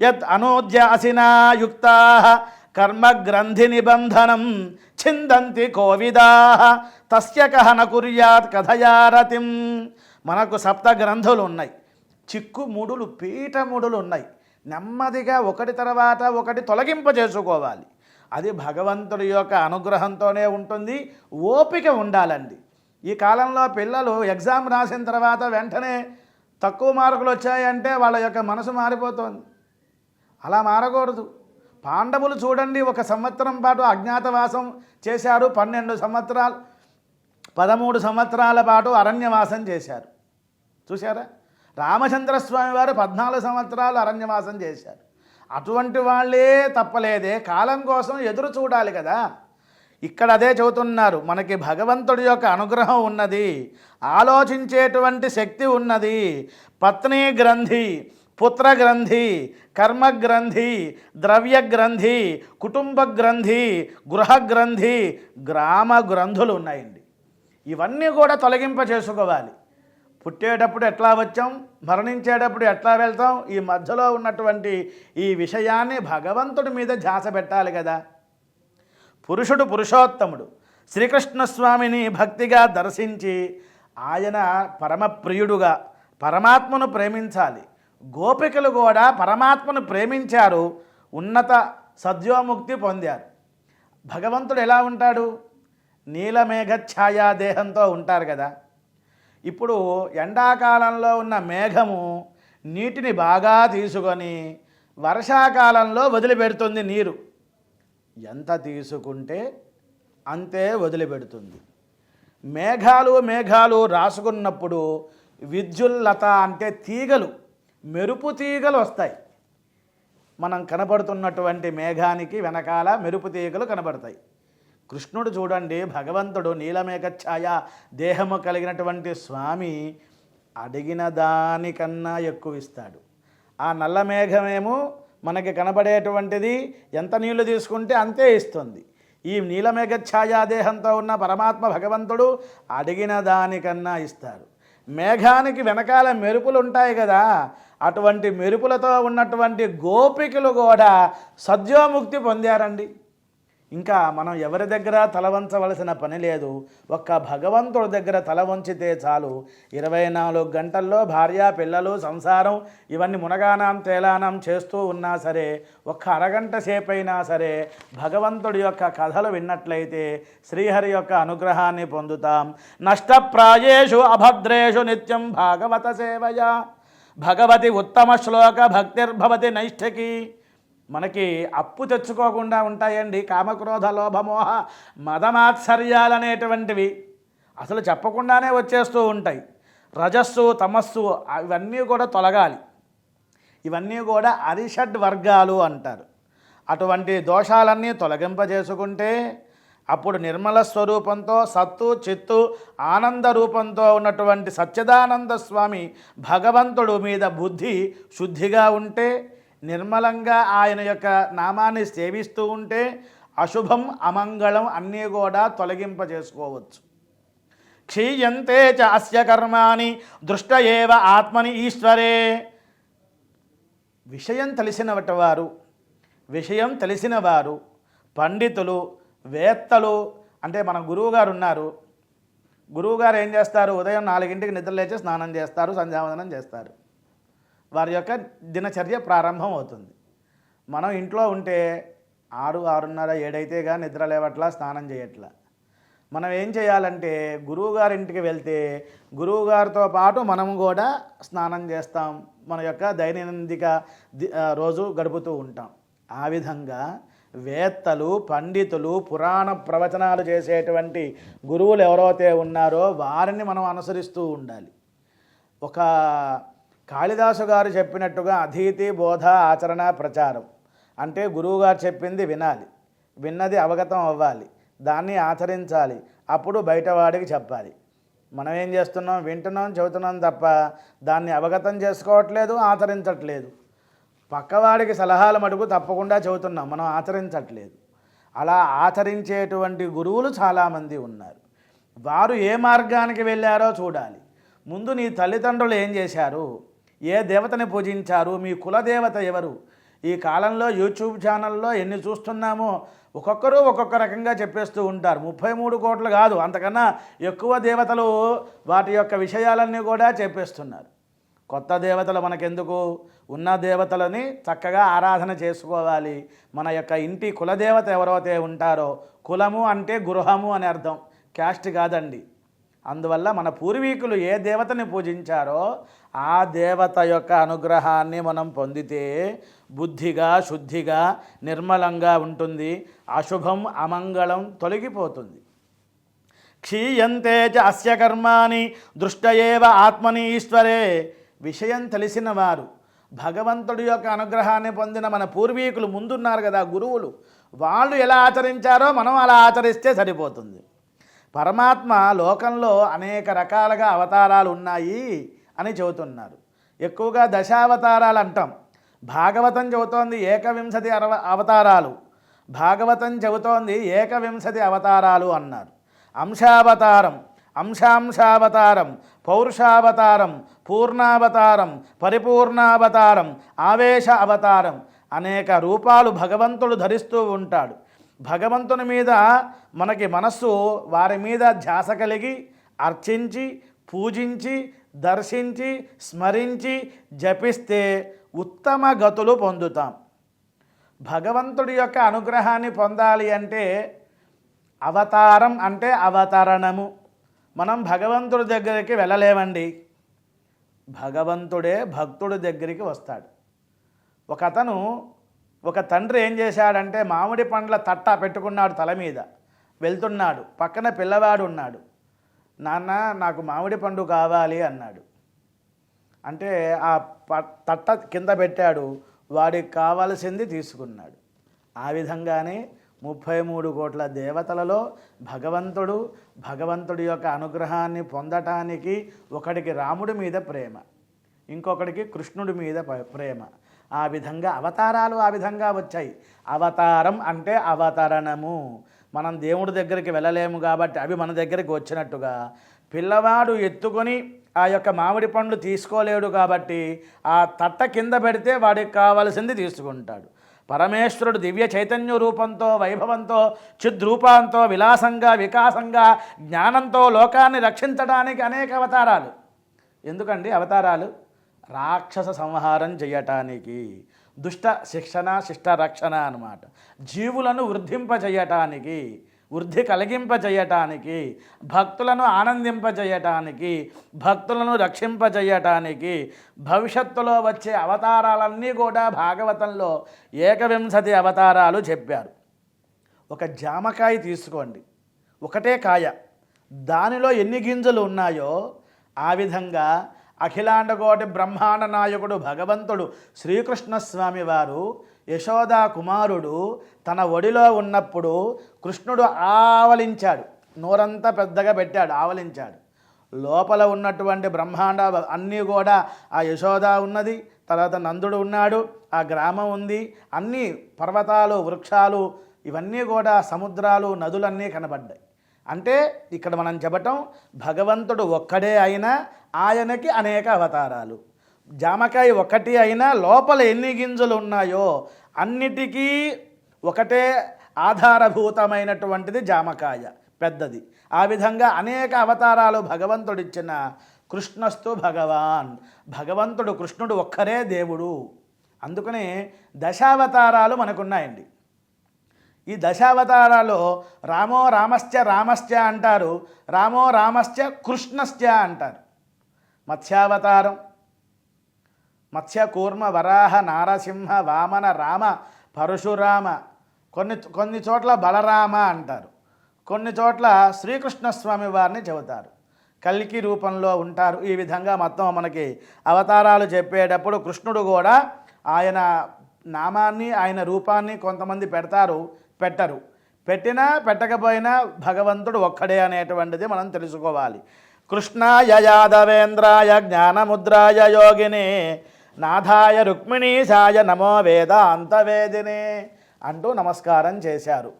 యత్ అనోద్యాసినా యుక్తా కర్మగ్రంథి నిబంధనం చిందంతి కోవిదా తస్య కహన కుర్యాత్ కథయారతిం. మనకు సప్త గ్రంథులు ఉన్నాయి చిక్కు ముడులు పీఠ ముడులు ఉన్నాయి నెమ్మదిగా ఒకటి తర్వాత ఒకటి తొలగింప చేసుకోవాలి. అది భగవంతుడి యొక్క అనుగ్రహంతోనే ఉంటుంది ఓపిక ఉండాలండి. ఈ కాలంలో పిల్లలు ఎగ్జామ్ రాసిన తర్వాత వెంటనే తక్కువ మార్కులు వచ్చాయంటే వాళ్ళ యొక్క మనసు మారిపోతుంది. అలా మారకూడదు. పాండవులు చూడండి ఒక సంవత్సరం పాటు అజ్ఞాతవాసం చేశారు పన్నెండు సంవత్సరాలు పదమూడు సంవత్సరాల పాటు అరణ్యవాసం చేశారు. చూశారా? రామచంద్రస్వామి వారు పద్నాలుగు సంవత్సరాలు అరణ్యవాసం చేశారు. అటువంటి వాళ్ళే తప్పలేదే కాలం కోసం ఎదురు చూడాలి కదా. ఇక్కడ అదే చెబుతున్నారు మనకి భగవంతుడి యొక్క అనుగ్రహం ఉన్నది ఆలోచించేటువంటి శక్తి ఉన్నది పత్ని గ్రంథి పుత్రగ్రంథి కర్మగ్రంథి కర్మ గ్రంథి ద్రవ్య కుటుంబ గ్రంథి గృహగ్రంథి గ్రామ గ్రంథులు ఉన్నాయండి ఇవన్నీ కూడా తొలగింప చేసుకోవాలి పుట్టేటప్పుడు ఎట్లా వచ్చాం? మరణించేటప్పుడు ఎట్లా వెళ్తాం? ఈ మధ్యలో ఉన్నటువంటి ఈ విషయాన్ని భగవంతుడి మీద ధ్యాస పెట్టాలి కదా. పురుషుడు పురుషోత్తముడు శ్రీకృష్ణస్వామిని భక్తిగా దర్శించి ఆయన పరమప్రియుడుగా పరమాత్మను ప్రేమించాలి. గోపికలు కూడా పరమాత్మను ప్రేమించారు ఉన్నత సద్యోముక్తి పొందారు. భగవంతుడు ఎలా ఉంటాడు? నీలమేఘ ఛాయా దేహంతో ఉంటారు కదా. ఇప్పుడు ఎండాకాలంలో ఉన్న మేఘము నీటిని బాగా తీసుకొని వర్షాకాలంలో వదిలిపెడుతుంది నీరు. ఎంత తీసుకుంటే అంతే వదిలిపెడుతుంది. మేఘాలు మేఘాలు రాసుకున్నప్పుడు విద్యుల్లత అంటే తీగలు. మెరుపు తీగలు వస్తాయి. మనం కనబడుతున్నటువంటి మేఘానికి వెనకాల మెరుపు తీగలు కనబడతాయి. కృష్ణుడు చూడండి భగవంతుడు నీలమేఘఛాయ దేహము కలిగినటువంటి స్వామి అడిగిన దానికన్నా ఎక్కువ ఇస్తాడు. ఆ నల్ల మేఘమేమో మనకి కనబడేటువంటిది ఎంత నీళ్ళు తీసుకుంటే అంతే ఇస్తుంది. ఈ నీలమేఘ దేహంతో ఉన్న పరమాత్మ భగవంతుడు అడిగిన దానికన్నా ఇస్తారు మేఘానికి వెనకాల మెరుపులు ఉంటాయి కదా అటువంటి మెరుపులతో ఉన్నటువంటి గోపికలు కూడా సద్యోముక్తి పొందారండి. ఇంకా మనం ఎవరి దగ్గర తల వంచవలసిన పని లేదు ఒక్క భగవంతుడి దగ్గర తల వంచితే చాలు. ఇరవై నాలుగు గంటల్లో భార్య పిల్లలు సంసారం ఇవన్నీ మునగానాం తేలానం చేస్తూ ఉన్నా సరే ఒక్క అరగంట సేపైనా సరే భగవంతుడి యొక్క కథలు విన్నట్లయితే శ్రీహరి యొక్క అనుగ్రహాన్ని పొందుతాం. నష్టప్రాయేషు అభద్రేషు నిత్యం భాగవత సేవయ. భగవతి ఉత్తమ శ్లోక భక్తిర్భవతి నైష్ఠకి. మనకి అప్పు తెచ్చుకోకుండా ఉంటాయండి కామక్రోధ లోభమోహ మదమాత్సర్యాలనేటువంటివి. అసలు చెప్పకుండానే వచ్చేస్తూ ఉంటాయి. రజస్సు తమస్సు ఇవన్నీ కూడా తొలగాలి. ఇవన్నీ కూడా అరిషడ్ వర్గాలు అంటారు. అటువంటి దోషాలన్నీ తొలగింపజేసుకుంటే అప్పుడు నిర్మల స్వరూపంతో సత్తు చిత్తు ఆనంద రూపంతో ఉన్నటువంటి సత్యదానంద స్వామి భగవంతుడు మీద బుద్ధి శుద్ధిగా ఉంటే నిర్మలంగా ఆయన యొక్క నామాన్ని సేవిస్తూ ఉంటే అశుభం అమంగళం అన్నీ కూడా తొలగింప చేసుకోవచ్చు క్షీయంతే చ అస్య కర్మాని దృష్ట ఏవ ఆత్మని ఈశ్వరే. విషయం తెలిసినటువంటి వారు విషయం తెలిసిన వారు పండితులు వేత్తలు అంటే మన గురువుగారు ఉన్నారు. గురువుగారు ఏం చేస్తారు? ఉదయం నాలుగింటికి నిద్రలేచి స్నానం చేస్తారు సంధ్యావందనం చేస్తారు. వారి యొక్క దినచర్య ప్రారంభం అవుతుంది మనం ఇంట్లో ఉంటే ఆరు ఆరున్నర ఏడైతేగా నిద్ర లేవట్లా స్నానం చేయట్లా. మనం ఏం చేయాలంటే గురువుగారింటికి వెళ్తే గురువుగారితో పాటు మనం కూడా స్నానం చేస్తాం. మన యొక్క దైనందిక రోజు గడుపుతూ ఉంటాం. ఆ విధంగా వేత్తలు పండితులు పురాణ ప్రవచనాలు చేసేటువంటి గురువులు ఎవరైతే ఉన్నారో వారిని మనం అనుసరిస్తూ ఉండాలి. ఒక కాళిదాసు గారు చెప్పినట్టుగా అధీతి బోధ ఆచరణ ప్రచారం. అంటే గురువుగారు చెప్పింది వినాలి. విన్నది అవగతం అవ్వాలి. దాన్ని ఆచరించాలి. అప్పుడు బయటవాడికి చెప్పాలి. మనం ఏం చేస్తున్నాం? వింటున్నాం చెబుతున్నాం తప్ప దాన్ని అవగతం చేసుకోవట్లేదు ఆచరించట్లేదు. పక్కవాడికి సలహాల మటుకు తప్పకుండా చెబుతున్నాం. మనం ఆచరించట్లేదు. అలా ఆచరించేటువంటి గురువులు చాలామంది ఉన్నారు. వారు ఏ మార్గానికి వెళ్ళారో చూడాలి. ముందు నీ తల్లిదండ్రులు ఏం చేశారు? ఏ దేవతని పూజించారు? మీ కులదేవత ఎవరు? ఈ కాలంలో యూట్యూబ్ ఛానల్లో ఎన్ని చూస్తున్నామో ఒక్కొక్కరు ఒక్కొక్క రకంగా చెప్పేస్తూ ఉంటారు. ముప్పై మూడు కోట్లు కాదు అంతకన్నా ఎక్కువ దేవతలు వాటి యొక్క విషయాలన్నీ కూడా చెప్పేస్తున్నారు. కొత్త దేవతలు మనకెందుకు? ఉన్న దేవతలని చక్కగా ఆరాధన చేసుకోవాలి. మన యొక్క ఇంటి కులదేవత ఎవరైతే ఉంటారో కులము అంటే గృహము అని అర్థం. క్యాస్ట్ కాదండి. అందువల్ల మన పూర్వీకులు ఏ దేవతని పూజించారో ఆ దేవత యొక్క అనుగ్రహాన్ని మనం పొందితే బుద్ధిగా శుద్ధిగా నిర్మలంగా ఉంటుంది. అశుభం అమంగళం తొలగిపోతుంది. క్షీయంతే చ అస్య కర్మాని దృష్టయేవ ఆత్మని ఈశ్వరే. విషయం తెలిసిన వారు భగవంతుడి యొక్క అనుగ్రహాన్ని పొందిన మన పూర్వీకులు ముందున్నారు కదా గురువులు. వాళ్ళు ఎలా ఆచరించారో మనం అలా ఆచరిస్తే సరిపోతుంది. పరమాత్మ లోకంలో అనేక రకాలుగా అవతారాలు ఉన్నాయి అని చెబుతున్నారు. ఎక్కువగా దశావతారాలు అంటాం. భాగవతం చెబుతోంది ఏకవింశతి అరవ అవతారాలు. భాగవతం చెబుతోంది ఏకవింశతి అవతారాలు అన్నారు. అంశావతారం. అంశాంశావతారం పౌరుషావతారం పూర్ణావతారం పరిపూర్ణావతారం ఆవేశ అవతారం అనేక రూపాలు భగవంతుడు ధరిస్తూ ఉంటాడు. భగవంతుని మీద మనకి మనస్సు వారి మీద ధ్యాస కలిగి అర్చించి పూజించి దర్శించి స్మరించి జపిస్తే ఉత్తమ గతులు పొందుతాం. భగవంతుడి యొక్క అనుగ్రహాన్ని పొందాలి అంటే అవతారం అంటే అవతరణము. మనం భగవంతుడి దగ్గరికి వెళ్ళలేమండి. భగవంతుడే భక్తుడి దగ్గరికి వస్తాడు. ఒక అతను ఒక తండ్రి ఏం చేశాడంటే మామిడి పండ్ల తట్ట పెట్టుకున్నాడు తల మీద. వెళ్తున్నాడు. పక్కన పిల్లవాడు ఉన్నాడు. నాన్న నాకు మామిడి పండు కావాలి అన్నాడు. అంటే ఆ తట్ట కింద పెట్టాడు. వాడికి కావాల్సింది తీసుకున్నాడు. ఆ విధంగానే ముప్పై మూడు కోట్ల దేవతలలో భగవంతుడు భగవంతుడి యొక్క అనుగ్రహాన్ని పొందటానికి ఒకడికి రాముడి మీద ప్రేమ ఇంకొకడికి కృష్ణుడి మీద ప్రేమ. ఆ విధంగా అవతారాలు ఆ విధంగా వచ్చాయి. అవతారం అంటే అవతరణము. మనం దేవుడి దగ్గరికి వెళ్ళలేము కాబట్టి అవి మన దగ్గరికి వచ్చినట్టుగా. పిల్లవాడు ఎత్తుకొని ఆ యొక్క మామిడి పండ్లు తీసుకోలేడు కాబట్టి ఆ తట్ట కింద పెడితే వాడికి కావలసింది తీసుకుంటాడు. పరమేశ్వరుడు దివ్య చైతన్య రూపంతో వైభవంతో చిద్రూపాంతో విలాసంగా వికాసంగా జ్ఞానంతో లోకాన్ని రక్షించడానికి అనేక అవతారాలు. ఎందుకండి అవతారాలు? రాక్షస సంహారం చేయటానికి దుష్ట శిక్షణ శిష్ట రక్షణ అన్నమాట. జీవులను వృద్ధింపజేయటానికి వృద్ధి కలిగింపజేయటానికి భక్తులను ఆనందింపజేయటానికి భక్తులను రక్షింపజేయటానికి భవిష్యత్తులో వచ్చే అవతారాలన్నీ కూడా భాగవతంలో ఏకవింశతి అవతారాలు చెప్పారు. ఒక జామకాయ తీసుకోండి. ఒకటే కాయ. దానిలో ఎన్ని గింజలు ఉన్నాయో ఆ విధంగా అఖిలాండకోటి బ్రహ్మాండ నాయకుడు భగవంతుడు శ్రీకృష్ణస్వామి వారు యశోదా కుమారుడు తన ఒడిలో ఉన్నప్పుడు కృష్ణుడు ఆవలించాడు. నోరంతా పెద్దగా పెట్టాడు ఆవలించాడు. లోపల ఉన్నటువంటి బ్రహ్మాండ అన్నీ కూడా ఆ యశోద ఉన్నది తర్వాత నందుడు ఉన్నాడు ఆ గ్రామం ఉంది అన్ని పర్వతాలు వృక్షాలు ఇవన్నీ కూడా సముద్రాలు నదులన్నీ కనబడ్డాయి. అంటే ఇక్కడ మనం చెప్పటం భగవంతుడు ఒక్కడే అయినా ఆయనకి అనేక అవతారాలు. జామకాయ ఒకటి అయినా లోపల ఎన్ని గింజలు ఉన్నాయో అన్నిటికీ ఒకటే ఆధారభూతమైనటువంటిది జామకాయ పెద్దది. ఆ విధంగా అనేక అవతారాలు భగవంతుడిచ్చిన కృష్ణస్తు భగవాన్. భగవంతుడు కృష్ణుడు ఒక్కరే దేవుడు. అందుకనే దశావతారాలు మనకున్నాయండి. ఈ దశావతారాలు రామో రామశ్చ రామశ్చ అంటారు రామో రామశ్చ కృష్ణశ్చ అంటారు. మత్స్యావతారం మత్స్య కూర్మ వరాహ నారసింహ వామన రామ పరశురామ కొన్ని కొన్ని చోట్ల బలరామ అంటారు. కొన్ని చోట్ల శ్రీకృష్ణస్వామి వారిని చెబుతారు. కల్కి రూపంలో ఉంటారు. ఈ విధంగా మొత్తం మనకి అవతారాలు చెప్పేటప్పుడు కృష్ణుడు కూడా ఆయన నామాన్ని ఆయన రూపాన్ని కొంతమంది పెడతారు పెట్టరు. పెట్టినా పెట్టకపోయినా భగవంతుడు ఒక్కడే అనేటువంటిది మనం తెలుసుకోవాలి. కృష్ణాయ యాదవేంద్రాయ జ్ఞానముద్రాయ యోగిని నాథాయ రుక్మిణీశాయ నమో వేదాంతవేదినే అంటూ నమస్కారం చేశారు.